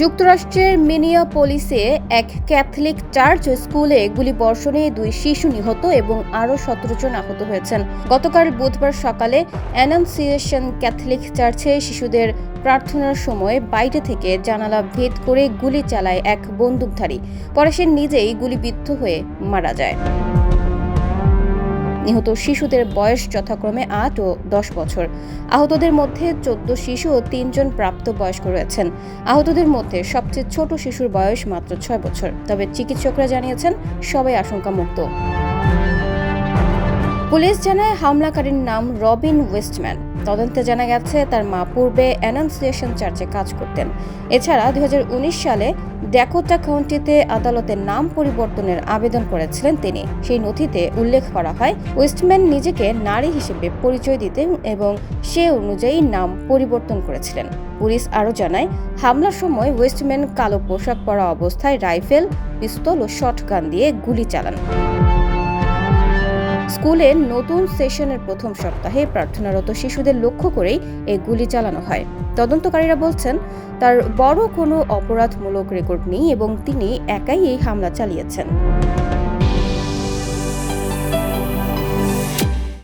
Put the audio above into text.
যুক্তরাষ্ট্রের মিনিয়াপোলিসে এক Catholic church স্কুলে গুলিবর্ষণে দুই শিশু নিহত এবং আরও সতেরো জন আহত হয়েছেন। গতকাল বুধবার সকালে অ্যানাউন্সিয়েশন ক্যাথলিক চার্চে শিশুদের প্রার্থনার সময় বাইরে থেকে জানালা ভেদ করে গুলি চালায় এক বন্দুকধারী। পরে সে নিজেই গুলিবিদ্ধ হয়ে মারা যায়। নিহত শিশুদের বয়স যথাক্রমে আট ও দশ বছর। আহতদের মধ্যে চোদ্দ শিশু ও তিনজন প্রাপ্তবয়স্ক রয়েছেন। আহতদের মধ্যে সবচেয়ে ছোট শিশুর বয়স মাত্র ছয় বছর। তবে চিকিৎসকরা জানিয়েছেন, সবাই আশঙ্কামুক্ত। পুলিশ জানায়, হামলাকারীর নাম রবিন ওয়েস্টম্যান। তদন্তে জানা গেছে, তার মা পূর্বে অ্যানাউন্সিয়েশন চার্চে কাজ করতেন। এছাড়া দুই হাজার উনিশ সালে ড্যাকোটা কাউন্টিতে আদালতের নাম পরিবর্তনের আবেদন করেছিলেন তিনি। সেই নথিতে উল্লেখ করা হয়, ওয়েস্টম্যান নিজেকে নারী হিসেবে পরিচয় দিতেন এবং সে অনুযায়ী নাম পরিবর্তন করেছিলেন। পুলিশ আরও জানায়, হামলার সময় ওয়েস্টম্যান কালো পোশাক পরা অবস্থায় রাইফেল, পিস্তল ও শটগান দিয়ে গুলি চালান। স্কুলের নতুন সেশনের প্রথম সপ্তাহে প্রার্থনারত শিশুদের লক্ষ্য করেই এই গুলি চালানো হয়। তদন্তকারীরা বলছেন, তার বড় কোনো অপরাধমূলক রেকর্ড নেই এবং তিনি একাই এই হামলা চালিয়েছেন।